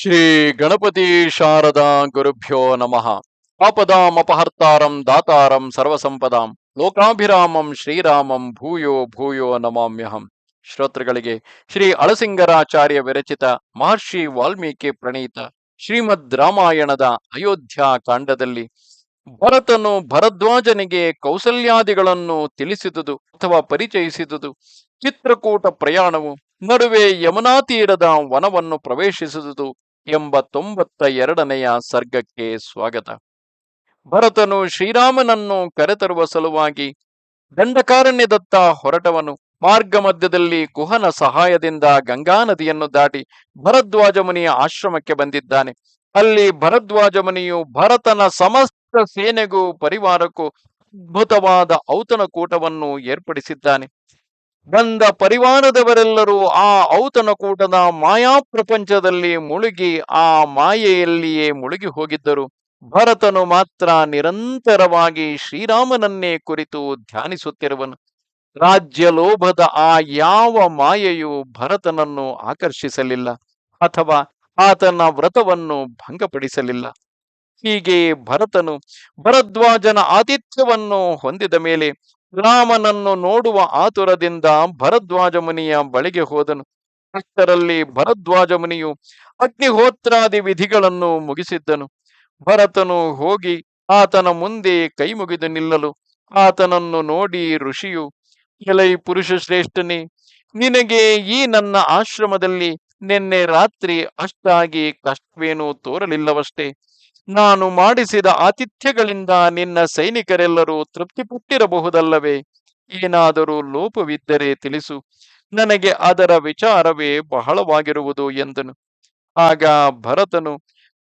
ಶ್ರೀ ಗಣಪತಿ ಶಾರದಾ ಗುರುಭ್ಯೋ ನಮಃ. ಆಪದಾಮಪಹರ್ತಾರಂ ದಾತಾರಂ ಸರ್ವಸಂಪದಾಂ. ಲೋಕಾಭಿರಾಮಂ ಶ್ರೀರಾಮಂ ಭೂಯೋ ಭೂಯೋ ನಮಾಮ್ಯಹಂ. ಶ್ರೋತೃಗಳಿಗೆ ಶ್ರೀ ಅಳಸಿಂಗರಾಚಾರ್ಯ ವಿರಚಿತ ಮಹರ್ಷಿ ವಾಲ್ಮೀಕಿ ಪ್ರಣೀತ ಶ್ರೀಮದ್ ರಾಮಾಯಣದ ಅಯೋಧ್ಯ ಕಾಂಡದಲ್ಲಿ ಭರತನು ಭರದ್ವಾಜನಿಗೆ ಕೌಸಲ್ಯಾದಿಗಳನ್ನು ತಿಳಿಸಿದುದು ಅಥವಾ ಪರಿಚಯಿಸಿದುದು, ಚಿತ್ರಕೂಟ ಪ್ರಯಾಣವು ನಡುವೆ ಯಮುನಾ ತೀರದ ವನವನ್ನು ಪ್ರವೇಶಿಸಿದುದು ಎಂಬ ತೊಂಬತ್ತ ಎರಡನೆಯ ಸರ್ಗಕ್ಕೆ ಸ್ವಾಗತ. ಭರತನು ಶ್ರೀರಾಮನನ್ನು ಕರೆತರುವ ಸಲುವಾಗಿ ದಂಡಕಾರಣ್ಯದತ್ತ ಹೊರಟವನು. ಮಾರ್ಗ ಮಧ್ಯದಲ್ಲಿ ಕುಹನ ಸಹಾಯದಿಂದ ಗಂಗಾ ನದಿಯನ್ನು ದಾಟಿ ಭರದ್ವಾಜ ಮುನಿಯ ಆಶ್ರಮಕ್ಕೆ ಬಂದಿದ್ದಾನೆ. ಅಲ್ಲಿ ಭರದ್ವಾಜ ಮುನಿಯು ಭರತನ ಸಮಸ್ತ ಸೇನೆಗೂ, ಪರಿವಾರಕ್ಕೂ ಅದ್ಭುತವಾದ ಔತಣಕೂಟವನ್ನು ಏರ್ಪಡಿಸಿದ್ದಾನೆ. ಬಂದ ಪರಿವಾರದವರೆಲ್ಲರೂ ಆ ಔತಣಕೂಟದ ಮಾಯಾ ಪ್ರಪಂಚದಲ್ಲಿ ಮುಳುಗಿ ಆ ಮಾಯೆಯಲ್ಲಿಯೇ ಮುಳುಗಿ ಹೋಗಿದ್ದರು. ಭರತನು ಮಾತ್ರ ನಿರಂತರವಾಗಿ ಶ್ರೀರಾಮನನ್ನೇ ಕುರಿತು ಧ್ಯಾನಿಸುತ್ತಿರುವನು. ರಾಜ್ಯ ಲೋಭದ ಆ ಯಾವ ಮಾಯೆಯು ಭರತನನ್ನು ಆಕರ್ಷಿಸಲಿಲ್ಲ ಅಥವಾ ಆತನ ವ್ರತವನ್ನು ಭಂಗಪಡಿಸಲಿಲ್ಲ. ಹೀಗೆ ಭರತನು ಭರದ್ವಾಜನ ಆತಿಥ್ಯವನ್ನು ಹೊಂದಿದ ಮೇಲೆ ರಾಮನನ್ನು ನೋಡುವ ಆತುರದಿಂದ ಭರದ್ವಾಜ ಮುನಿಯ ಬಳಿಗೆ ಹೋದನು. ಅಷ್ಟರಲ್ಲಿ ಭರದ್ವಾಜ ಮುನಿಯು ಅಗ್ನಿಹೋತ್ರಾದಿ ವಿಧಿಗಳನ್ನು ಮುಗಿಸಿದ್ದನು. ಭರತನು ಹೋಗಿ ಆತನ ಮುಂದೆ ಕೈ ಮುಗಿದು ನಿಲ್ಲಲು. ಆತನನ್ನು ನೋಡಿ ಋಷಿಯು, ಎಲೈ ಪುರುಷ ಶ್ರೇಷ್ಠನಿ, ನಿನಗೆ ಈ ನನ್ನ ಆಶ್ರಮದಲ್ಲಿ ನಿನ್ನೆ ರಾತ್ರಿ ಅಷ್ಟಾಗಿ ಕಷ್ಟವೇನೂ ತೋರಲಿಲ್ಲವಷ್ಟೇ. ನಾನು ಮಾಡಿಸಿದ ಆತಿಥ್ಯಗಳಿಂದ ನಿನ್ನ ಸೈನಿಕರೆಲ್ಲರೂ ತೃಪ್ತಿಪಟ್ಟಿರಬಹುದಲ್ಲವೇ? ಏನಾದರೂ ಲೋಪವಿದ್ದರೆ ತಿಳಿಸು. ನನಗೆ ಅದರ ವಿಚಾರವೇ ಬಹಳವಾಗಿರುವುದು ಎಂದನು. ಆಗ ಭರತನು,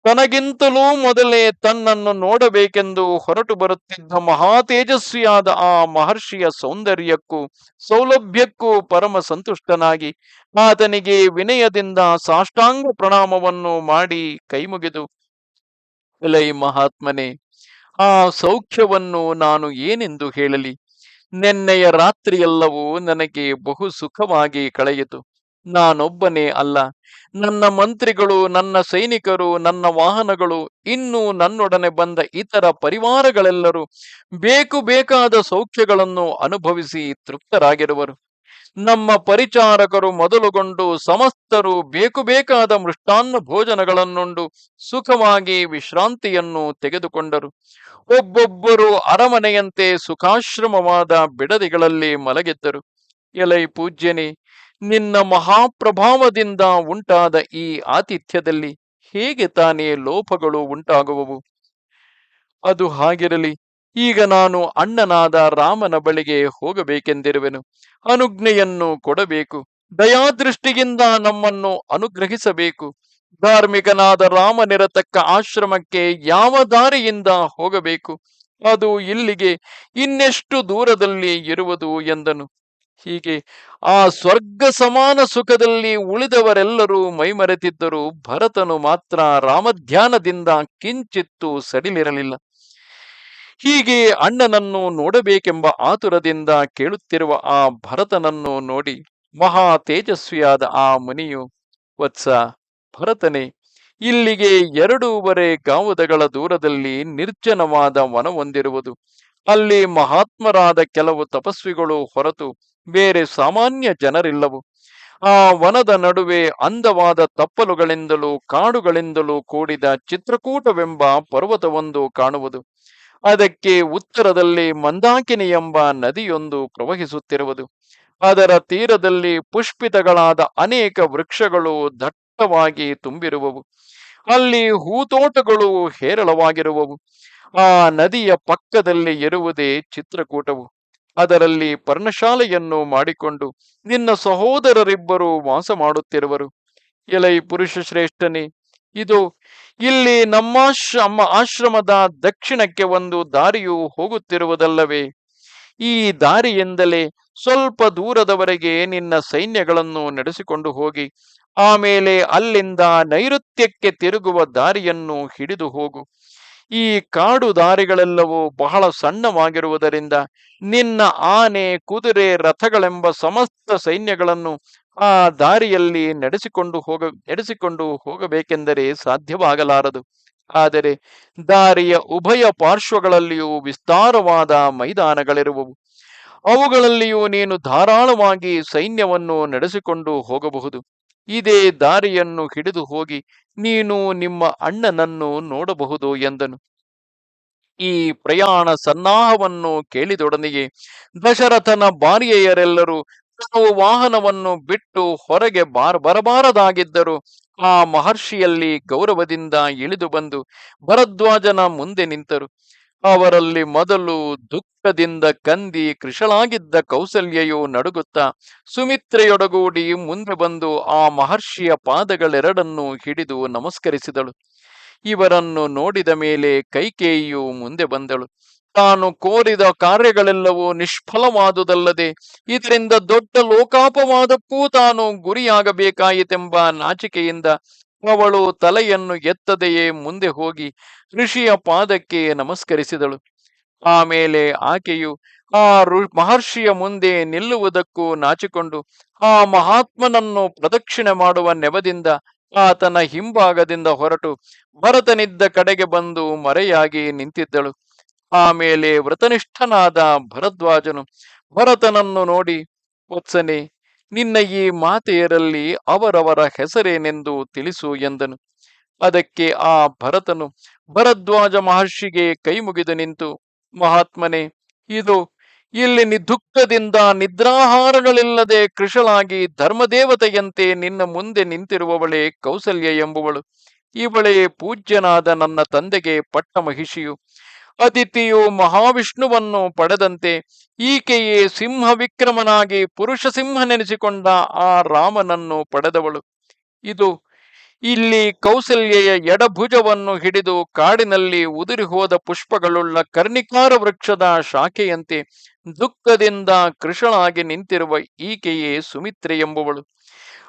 ತನಗಿಂತಲೂ ಮೊದಲೇ ತನ್ನನ್ನು ನೋಡಬೇಕೆಂದು ಹೊರಟು ಬರುತ್ತಿದ್ದ ಮಹಾ ತೇಜಸ್ವಿಯಾದ ಆ ಮಹರ್ಷಿಯ ಸೌಂದರ್ಯಕ್ಕೂ ಸೌಲಭ್ಯಕ್ಕೂ ಪರಮ ಸಂತುಷ್ಟನಾಗಿ, ಆತನಿಗೆ ವಿನಯದಿಂದ ಸಾಷ್ಟಾಂಗ ಪ್ರಣಾಮವನ್ನು ಮಾಡಿ ಕೈಮುಗಿದು ಎಲೈ ಮಹಾತ್ಮನೇ, ಆ ಸೌಖ್ಯವನ್ನು ನಾನು ಏನೆಂದು ಹೇಳಲಿ? ನಿನ್ನೆಯ ರಾತ್ರಿಯೆಲ್ಲವೂ ನನಗೆ ಬಹು ಸುಖವಾಗಿ ಕಳೆಯಿತು. ನಾನೊಬ್ಬನೇ ಅಲ್ಲ. ನನ್ನ ಮಂತ್ರಿಗಳು, ನನ್ನ ಸೈನಿಕರು, ನನ್ನ ವಾಹನಗಳು, ಇನ್ನೂ ನನ್ನೊಡನೆ ಬಂದ ಇತರ ಪರಿವಾರಗಳೆಲ್ಲರೂ ಬೇಕು ಬೇಕಾದ ಸೌಖ್ಯಗಳನ್ನು ಅನುಭವಿಸಿ ತೃಪ್ತರಾಗಿರುವರು. ನಮ್ಮ ಪರಿಚಾರಕರು ಮೊದಲುಗೊಂಡು ಸಮಸ್ತರು ಬೇಕು ಬೇಕಾದ ಮೃಷ್ಟಾನ್ನ ಭೋಜನಗಳನ್ನುಂಡು ಸುಖವಾಗಿ ವಿಶ್ರಾಂತಿಯನ್ನು ತೆಗೆದುಕೊಂಡರು. ಒಬ್ಬೊಬ್ಬರು ಅರಮನೆಯಂತೆ ಸುಖಾಶ್ರಮವಾದ ಬಿಡದಿಗಳಲ್ಲಿ ಮಲಗಿದ್ದರು. ಎಲೈ ಪೂಜ್ಯನೇ, ನಿನ್ನ ಮಹಾಪ್ರಭಾವದಿಂದ ಉಂಟಾದ ಈ ಆತಿಥ್ಯದಲ್ಲಿ ಹೇಗೆ ತಾನೇ ಲೋಪಗಳು ಉಂಟಾಗುವವು? ಅದು ಹಾಗಿರಲಿ. ಈಗ ನಾನು ಅಣ್ಣನಾದ ರಾಮನ ಬಳಿಗೆ ಹೋಗಬೇಕೆಂದಿರುವೆನು. ಅನುಜ್ಞೆಯನ್ನು ಕೊಡಬೇಕು. ದಯಾದೃಷ್ಟಿಯಿಂದ ನಮ್ಮನ್ನು ಅನುಗ್ರಹಿಸಬೇಕು. ಧಾರ್ಮಿಕನಾದ ರಾಮನಿರತಕ್ಕ ಆಶ್ರಮಕ್ಕೆ ಯಾವ ದಾರಿಯಿಂದ ಹೋಗಬೇಕು? ಅದು ಇಲ್ಲಿಗೆ ಇನ್ನೆಷ್ಟು ದೂರದಲ್ಲಿ ಇರುವುದು ಎಂದನು. ಹೀಗೆ ಆ ಸ್ವರ್ಗ ಸಮಾನ ಸುಖದಲ್ಲಿ ಉಳಿದವರೆಲ್ಲರೂ ಮೈಮರೆತಿದ್ದರೂ ಭರತನು ಮಾತ್ರ ರಾಮಧ್ಯಾನದಿಂದ ಕಿಂಚಿತ್ತು ಸಡಿಲಿರಲಿಲ್ಲ. ಹೀಗೆ ಅಣ್ಣನನ್ನು ನೋಡಬೇಕೆಂಬ ಆತುರದಿಂದ ಕೇಳುತ್ತಿರುವ ಆ ಭರತನನ್ನು ನೋಡಿ ಮಹಾ ತೇಜಸ್ವಿಯಾದ ಆ ಮುನಿಯು, ವತ್ಸ ಭರತನೇ, ಇಲ್ಲಿಗೆ ಎರಡೂವರೆ ಗಾವುದಗಳ ದೂರದಲ್ಲಿ ನಿರ್ಜನವಾದ ವನವೊಂದಿರುವುದು ಅಲ್ಲಿ ಮಹಾತ್ಮರಾದ ಕೆಲವು ತಪಸ್ವಿಗಳು ಹೊರತು ಬೇರೆ ಸಾಮಾನ್ಯ ಜನರಿಲ್ಲವು. ಆ ವನದ ನಡುವೆ ಅಂದವಾದ ತಪ್ಪಲುಗಳಿಂದಲೂ ಕಾಡುಗಳಿಂದಲೂ ಕೂಡಿದ ಚಿತ್ರಕೂಟವೆಂಬ ಪರ್ವತವೊಂದು ಕಾಣುವುದು. ಅದಕ್ಕೆ ಉತ್ತರದಲ್ಲಿ ಮಂದಾಕಿನಿ ಎಂಬ ನದಿಯೊಂದು ಪ್ರವಹಿಸುತ್ತಿರುವುದು. ಅದರ ತೀರದಲ್ಲಿ ಪುಷ್ಪಿತಗಳಾದ ಅನೇಕ ವೃಕ್ಷಗಳು ದಟ್ಟವಾಗಿ ತುಂಬಿರುವವು. ಅಲ್ಲಿ ಹೂತೋಟಗಳು ಹೇರಳವಾಗಿರುವವು. ಆ ನದಿಯ ಪಕ್ಕದಲ್ಲಿ ಇರುವುದೇ ಚಿತ್ರಕೂಟವು. ಅದರಲ್ಲಿ ಪರ್ಣಶಾಲೆಯನ್ನು ಮಾಡಿಕೊಂಡು ನಿನ್ನ ಸಹೋದರರಿಬ್ಬರು ವಾಸ ಮಾಡುತ್ತಿರುವರು. ಎಲೈ ಪುರುಷ ಶ್ರೇಷ್ಠನೇ ಇದು ಇಲ್ಲಿ ನಮ್ಮಾಶ್ರಮ ಆಶ್ರಮದ ದಕ್ಷಿಣಕ್ಕೆ ಒಂದು ದಾರಿಯು ಹೋಗುತ್ತಿರುವುದಲ್ಲವೇ? ಈ ದಾರಿಯಿಂದಲೇ ಸ್ವಲ್ಪ ದೂರದವರೆಗೆ ನಿನ್ನ ಸೈನ್ಯಗಳನ್ನು ನಡೆಸಿಕೊಂಡು ಹೋಗಿ, ಆಮೇಲೆ ಅಲ್ಲಿಂದ ನೈಋತ್ಯಕ್ಕೆ ತಿರುಗುವ ದಾರಿಯನ್ನು ಹಿಡಿದು ಹೋಗು. ಈ ಕಾಡು ದಾರಿಗಳೆಲ್ಲವೂ ಬಹಳ ಸಣ್ಣವಾಗಿರುವುದರಿಂದ ನಿನ್ನ ಆನೆ, ಕುದುರೆ, ರಥಗಳೆಂಬ ಸಮಸ್ತ ಸೈನ್ಯಗಳನ್ನು ಆ ದಾರಿಯಲ್ಲಿ ನಡೆಸಿಕೊಂಡು ಹೋಗ, ನಡೆಸಿಕೊಂಡು ಹೋಗಬೇಕೆಂದರೆ ಸಾಧ್ಯವಾಗಲಾರದು. ಆದರೆ ದಾರಿಯ ಉಭಯ ಪಾರ್ಶ್ವಗಳಲ್ಲಿಯೂ ವಿಸ್ತಾರವಾದ ಮೈದಾನಗಳಿರುವವು. ಅವುಗಳಲ್ಲಿಯೂ ನೀನು ಧಾರಾಳವಾಗಿ ಸೈನ್ಯವನ್ನು ನಡೆಸಿಕೊಂಡು ಹೋಗಬಹುದು. ಇದೇ ದಾರಿಯನ್ನು ಹಿಡಿದು ಹೋಗಿ ನೀನು ನಿಮ್ಮ ಅಣ್ಣನನ್ನು ನೋಡಬಹುದು ಎಂದನು. ಈ ಪ್ರಯಾಣ ಸನ್ನಾಹವನ್ನು ಕೇಳಿದೊಡನೆಯೇ ದಶರಥನ ಭಾರ್ಯೆಯರೆಲ್ಲರೂ ತಾವು ವಾಹನವನ್ನು ಬಿಟ್ಟು ಹೊರಗೆ ಬಾರ್, ಬರಬಾರದಾಗಿದ್ದರು ಆ ಮಹರ್ಷಿಯಲ್ಲಿ ಗೌರವದಿಂದ ಇಳಿದು ಬಂದು ಭರದ್ವಾಜನ ಮುಂದೆ ನಿಂತರು. ಅವರಲ್ಲಿ ಮೊದಲು ದುಃಖದಿಂದ ಕಂದಿ ಕೃಷಳಾಗಿದ್ದ ಕೌಸಲ್ಯೆಯು ನಡುಗುತ್ತಾ ಸುಮಿತ್ರೆಯೊಡಗೂಡಿ ಮುಂದೆ ಬಂದು ಆ ಮಹರ್ಷಿಯ ಪಾದಗಳೆರಡನ್ನು ಹಿಡಿದು ನಮಸ್ಕರಿಸಿದಳು. ಇವರನ್ನು ನೋಡಿದ ಮೇಲೆ ಕೈಕೇಯಿಯು ಮುಂದೆ ಬಂದಳು. ತಾನು ಕೋರಿದ ಕಾರ್ಯಗಳೆಲ್ಲವೂ ನಿಷ್ಫಲವಾದುದಲ್ಲದೆ ಇದರಿಂದ ದೊಡ್ಡ ಲೋಕಾಪವಾದಕ್ಕೂ ತಾನು ಗುರಿಯಾಗಬೇಕಾಯಿತೆಂಬ ನಾಚಿಕೆಯಿಂದ ಅವಳು ತಲೆಯನ್ನು ಎತ್ತದೆಯೇ ಮುಂದೆ ಹೋಗಿ ಋಷಿಯ ಪಾದಕ್ಕೆ ನಮಸ್ಕರಿಸಿದಳು. ಆಮೇಲೆ ಆಕೆಯು ಆ ಮಹರ್ಷಿಯ ಮುಂದೆ ನಿಲ್ಲುವುದಕ್ಕೂ ನಾಚಿಕೊಂಡು ಆ ಮಹಾತ್ಮನನ್ನು ಪ್ರದಕ್ಷಿಣೆ ಮಾಡುವ ನೆವದಿಂದ ಆತನ ಹಿಂಭಾಗದಿಂದ ಹೊರಟು ಭರತನಿದ್ದ ಕಡೆಗೆ ಬಂದು ಮರೆಯಾಗಿ ನಿಂತಿದ್ದಳು. ಆಮೇಲೆ ವ್ರತನಿಷ್ಠನಾದ ಭರದ್ವಾಜನು, ಭರತನನ್ನು ನೋಡಿ, ವತ್ಸನೆ, ನಿನ್ನ ಈ ಮಾತೆಯರಲ್ಲಿ ಅವರವರ ಹೆಸರೇನೆಂದು ತಿಳಿಸು ಎಂದನು. ಅದಕ್ಕೆ ಆ ಭರತನು, ಭರದ್ವಾಜ ಮಹರ್ಷಿಗೆ ಕೈ ಮುಗಿದು ನಿಂತು, ಮಹಾತ್ಮನೇ, ಇದು, ಇಲ್ಲಿ ನಿ ದುಃಖದಿಂದ ನಿದ್ರಾಹಾರಗಳಿಲ್ಲದೆ ಕೃಷಲಾಗಿ ಧರ್ಮದೇವತೆಯಂತೆ ನಿನ್ನ ಮುಂದೆ ನಿಂತಿರುವವಳೆ ಕೌಸಲ್ಯ ಎಂಬುವಳು. ಇವಳೇ ಪೂಜ್ಯನಾದ ನನ್ನ ತಂದೆಗೆ ಪಟ್ಟ ಮಹಿಷಿಯು ಅತಿಥಿಯು ಮಹಾವಿಷ್ಣುವನ್ನು ಪಡೆದಂತೆ ಈಕೆಯೇ ಸಿಂಹ ವಿಕ್ರಮನಾಗಿ ಪುರುಷ ಸಿಂಹನೆನಿಸಿಕೊಂಡ ಆ ರಾಮನನ್ನು ಪಡೆದವಳು. ಇದು ಇಲ್ಲಿ ಕೌಸಲ್ಯೆಯ ಎಡಭುಜವನ್ನು ಹಿಡಿದು ಕಾಡಿನಲ್ಲಿ ಉದುರಿ ಹೋದ ಪುಷ್ಪಗಳುಳ್ಳ ಕರ್ಣಿಕಾರ ವೃಕ್ಷದ ಶಾಖೆಯಂತೆ ದುಃಖದಿಂದ ಕೃಷಳಾಗಿ ನಿಂತಿರುವ ಈಕೆಯೇ ಸುಮಿತ್ರೆ ಎಂಬುವಳು.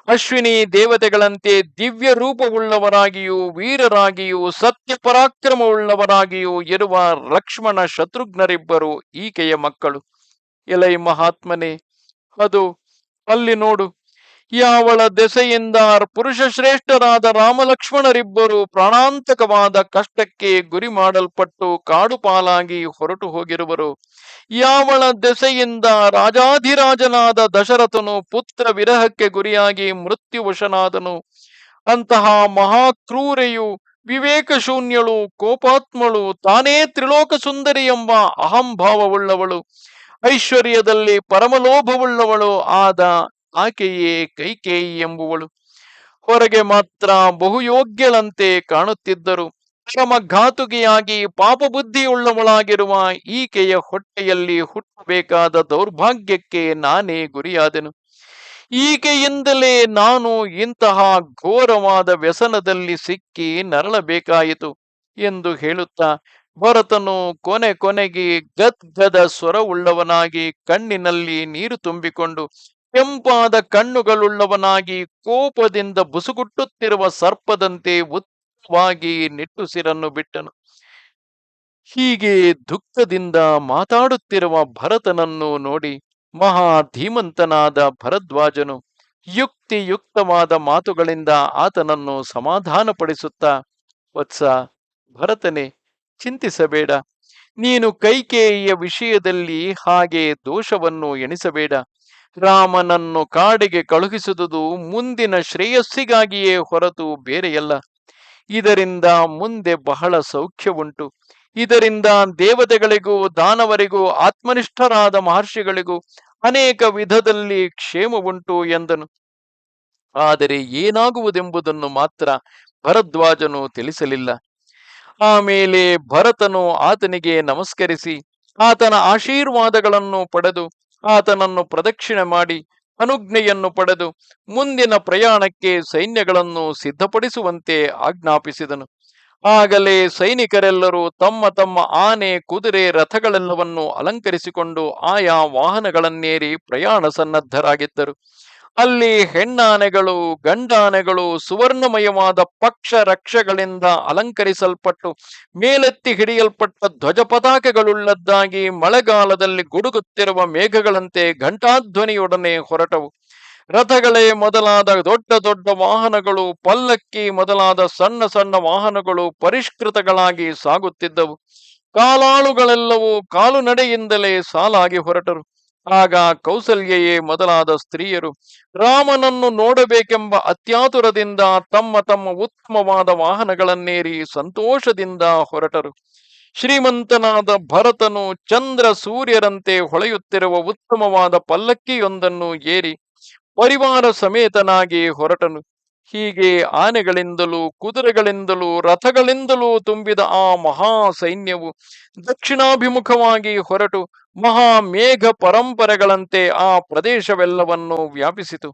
ಅಶ್ವಿನಿ ದೇವತೆಗಳಂತೆ ದಿವ್ಯ ರೂಪವುಳ್ಳವರಾಗಿಯೂ, ವೀರರಾಗಿಯೂ, ಸತ್ಯ ಪರಾಕ್ರಮವುಳ್ಳವರಾಗಿಯೂ ಇರುವ ಲಕ್ಷ್ಮಣ ಶತ್ರುಘ್ನರಿಬ್ಬರು ಈಕೆಯ ಮಕ್ಕಳು. ಎಲೈ ಮಹಾತ್ಮನೇ, ಅದು ಅಲ್ಲಿ ನೋಡು. ಯಾವಳ ದೆಸೆಯಿಂದ ಪುರುಷ ಶ್ರೇಷ್ಠರಾದ ರಾಮಲಕ್ಷ್ಮಣರಿಬ್ಬರು ಪ್ರಾಣಾಂತಕವಾದ ಕಷ್ಟಕ್ಕೆ ಗುರಿ ಮಾಡಲ್ಪಟ್ಟು ಕಾಡು ಪಾಲಾಗಿ ಹೊರಟು ಹೋಗಿರುವರು. ಯಾವಳ ದೆಸೆಯಿಂದ ರಾಜಾಧಿರಾಜನಾದ ದಶರಥನು ಪುತ್ರ ವಿರಹಕ್ಕೆ ಗುರಿಯಾಗಿ ಮೃತ್ಯುವಶನಾದನು. ಅಂತಹ ಮಹಾಕ್ರೂರೆಯು ವಿವೇಕ ಶೂನ್ಯಳು ಕೋಪಾತ್ಮಳು, ತಾನೇ ತ್ರಿಲೋಕ ಸುಂದರಿ ಎಂಬ ಅಹಂಭಾವವುಳ್ಳವಳು. ಐಶ್ವರ್ಯದಲ್ಲಿ ಪರಮಲೋಭವುಳ್ಳವಳು ಆದ ಆಕೆಯೇ ಕೈಕೇಯಿ ಎಂಬುವಳು. ಹೊರಗೆ ಮಾತ್ರ ಬಹುಯೋಗ್ಯಳಂತೆ ಕಾಣುತ್ತಿದ್ದರು. ಘಾತುಕಿಯಾಗಿ ಪಾಪಬುದ್ಧಿಯುಳ್ಳವಳಾಗಿರುವ ಈಕೆಯ ಹೊಟ್ಟೆಯಲ್ಲಿ ಹುಟ್ಟಬೇಕಾದ ದೌರ್ಭಾಗ್ಯಕ್ಕೆ ನಾನೇ ಗುರಿಯಾದೆನು. ಈಕೆಯಿಂದಲೇ ನಾನು ಇಂತಹ ಘೋರವಾದ ವ್ಯಸನದಲ್ಲಿ ಸಿಕ್ಕಿ ನರಳಬೇಕಾಯಿತು ಎಂದು ಹೇಳುತ್ತಾ ಭರತನು ಕೊನೆ ಕೊನೆಗೆ ಗದ್ಗದ ಸ್ವರವುಳ್ಳವನಾಗಿ ಕಣ್ಣಿನಲ್ಲಿ ನೀರು ತುಂಬಿಕೊಂಡು ಕೆಂಪಾದ ಕಣ್ಣುಗಳುಳ್ಳವನಾಗಿ ಕೋಪದಿಂದ ಬುಸುಗುಟ್ಟುತ್ತಿರುವ ಸರ್ಪದಂತೆ ಉತ್ತವಾಗಿ ನಿಟ್ಟುಸಿರನ್ನು ಬಿಟ್ಟನು. ಹೀಗೆ ದುಃಖದಿಂದ ಮಾತಾಡುತ್ತಿರುವ ಭರತನನ್ನು ನೋಡಿ ಮಹಾ ಧೀಮಂತನಾದ ಭರದ್ವಾಜನು ಯುಕ್ತಿಯುಕ್ತವಾದ ಮಾತುಗಳಿಂದ ಆತನನ್ನು ಸಮಾಧಾನಪಡಿಸುತ್ತಾ, ವತ್ಸ, ಭರತನೇ, ಚಿಂತಿಸಬೇಡ. ನೀನು ಕೈಕೇಯಿಯ ವಿಷಯದಲ್ಲಿ ಹಾಗೆ ದೋಷವನ್ನು ಎಣಿಸಬೇಡ. ರಾಮನನ್ನು ಕಾಡಿಗೆ ಕಳುಹಿಸುವುದು ಮುಂದಿನ ಶ್ರೇಯಸ್ಸಿಗಾಗಿಯೇ ಹೊರತು ಬೇರೆಯಲ್ಲ. ಇದರಿಂದ ಮುಂದೆ ಬಹಳ ಸೌಖ್ಯವುಂಟು. ಇದರಿಂದ ದೇವತೆಗಳಿಗೂ, ದಾನವರಿಗೂ, ಆತ್ಮನಿಷ್ಠರಾದ ಮಹರ್ಷಿಗಳಿಗೂ ಅನೇಕ ವಿಧದಲ್ಲಿ ಕ್ಷೇಮವುಂಟು ಎಂದನು. ಆದರೆ ಏನಾಗುವುದೆಂಬುದನ್ನು ಮಾತ್ರ ಭರದ್ವಾಜನು ತಿಳಿಸಲಿಲ್ಲ. ಆಮೇಲೆ ಭರತನು ಆತನಿಗೆ ನಮಸ್ಕರಿಸಿ, ಆತನ ಆಶೀರ್ವಾದಗಳನ್ನು ಪಡೆದು ಆತನನ್ನು ಪ್ರದಕ್ಷಿಣೆ ಮಾಡಿ ಅನುಜ್ಞೆಯನ್ನು ಪಡೆದು ಮುಂದಿನ ಪ್ರಯಾಣಕ್ಕೆ ಸೈನ್ಯಗಳನ್ನು ಸಿದ್ಧಪಡಿಸುವಂತೆ ಆಜ್ಞಾಪಿಸಿದನು. ಆಗಲೇ ಸೈನಿಕರೆಲ್ಲರೂ ತಮ್ಮ ತಮ್ಮ ಆನೆ, ಕುದುರೆ, ರಥಗಳೆಲ್ಲವನ್ನು ಅಲಂಕರಿಸಿಕೊಂಡು ಆಯಾ ವಾಹನಗಳನ್ನೇರಿ ಪ್ರಯಾಣ ಸನ್ನದ್ಧರಾಗಿದ್ದರು. ಅಲ್ಲಿ ಹೆಣ್ಣಾನೆಗಳು, ಗಂಡಾನೆಗಳು ಸುವರ್ಣಮಯವಾದ ಪಕ್ಷ ರಕ್ಷಗಳಿಂದ ಅಲಂಕರಿಸಲ್ಪಟ್ಟು, ಮೇಲೆತ್ತಿ ಹಿಡಿಯಲ್ಪಟ್ಟ ಧ್ವಜ ಪತಾಕೆಗಳುಳ್ಳದ್ದಾಗಿ ಮಳೆಗಾಲದಲ್ಲಿ ಗುಡುಗುತ್ತಿರುವ ಮೇಘಗಳಂತೆ ಘಂಟಾಧ್ವನಿಯೊಡನೆ ಹೊರಟವು. ರಥಗಳೇ ಮೊದಲಾದ ದೊಡ್ಡ ದೊಡ್ಡ ವಾಹನಗಳು, ಪಲ್ಲಕ್ಕಿ ಮೊದಲಾದ ಸಣ್ಣ ಸಣ್ಣ ವಾಹನಗಳು ಪರಿಷ್ಕೃತಗಳಾಗಿ ಸಾಗುತ್ತಿದ್ದವು. ಕಾಲಾಳುಗಳೆಲ್ಲವೂ ಕಾಲುನಡೆಯಿಂದಲೇ ಸಾಲಾಗಿ ಹೊರಟರು. ಆಗ ಕೌಸಲ್ಯೆಯೇ ಮೊದಲಾದ ಸ್ತ್ರೀಯರು, ರಾಮನನ್ನು ನೋಡಬೇಕೆಂಬ ಅತ್ಯಾತುರದಿಂದ ತಮ್ಮ ತಮ್ಮ ಉತ್ತಮವಾದ ವಾಹನಗಳನ್ನೇರಿ ಸಂತೋಷದಿಂದ ಹೊರಟರು. ಶ್ರೀಮಂತನಾದ ಭರತನು ಚಂದ್ರ ಸೂರ್ಯರಂತೆ ಹೊಳೆಯುತ್ತಿರುವ ಉತ್ತಮವಾದ ಪಲ್ಲಕ್ಕಿಯೊಂದನ್ನು ಏರಿ ಪರಿವಾರ ಸಮೇತನಾಗಿ ಹೊರಟನು. ಹೀಗೆ ಆನೆಗಳಿಂದಲೂ, ಕುದುರೆಗಳಿಂದಲೂ, ರಥಗಳಿಂದಲೂ ತುಂಬಿದ ಆ ಮಹಾ ಸೈನ್ಯವು ದಕ್ಷಿಣಾಭಿಮುಖವಾಗಿ ಹೊರಟು ಮಹಾ ಮೇಘ ಪರಂಪರೆಗಳಂತೆ ಆ ಪ್ರದೇಶವೆಲ್ಲವನ್ನು ವ್ಯಾಪಿಸಿತು.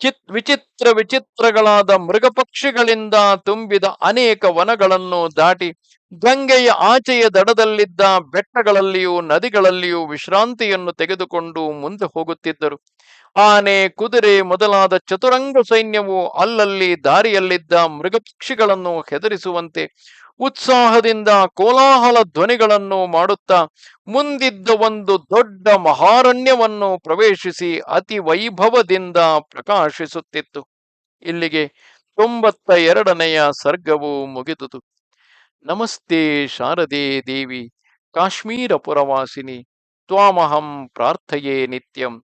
ಚಿತ್ ವಿಚಿತ್ರ ವಿಚಿತ್ರಗಳಾದ ಮೃಗಪಕ್ಷಿಗಳಿಂದ ತುಂಬಿದ ಅನೇಕ ವನಗಳನ್ನು ದಾಟಿ ಗಂಗೆಯ ಆಚೆಯ ದಡದಲ್ಲಿದ್ದ ಬೆಟ್ಟಗಳಲ್ಲಿಯೂ, ನದಿಗಳಲ್ಲಿಯೂ ವಿಶ್ರಾಂತಿಯನ್ನು ತೆಗೆದುಕೊಂಡು ಮುಂದೆ ಹೋಗುತ್ತಿದ್ದರು. ಆನೆ, ಕುದುರೆ ಮೊದಲಾದ ಚತುರಂಗ ಸೈನ್ಯವು ಅಲ್ಲಲ್ಲಿ ದಾರಿಯಲ್ಲಿದ್ದ ಮೃಗಪಕ್ಷಿಗಳನ್ನು ಹೆದರಿಸುವಂತೆ ಉತ್ಸಾಹದಿಂದ ಕೋಲಾಹಲ ಧ್ವನಿಗಳನ್ನು ಮಾಡುತ್ತಾ ಮುಂದಿದ್ದ ಒಂದು ದೊಡ್ಡ ಮಹಾರಣ್ಯವನ್ನು ಪ್ರವೇಶಿಸಿ ಅತಿ ವೈಭವದಿಂದ ಪ್ರಕಾಶಿಸುತ್ತಿತ್ತು. ಇಲ್ಲಿಗೆ ತೊಂಬತ್ತ ಎರಡನೆಯ ಸರ್ಗವು ಮುಗಿದುದು. ನಮಸ್ತೆ ಶಾರದೆ ದೇವಿ, ಕಾಶ್ಮೀರ ಪುರವಾಸಿನಿ, ತ್ವಾಮಹಂ ಪ್ರಾರ್ಥಯೇ ನಿತ್ಯಂ.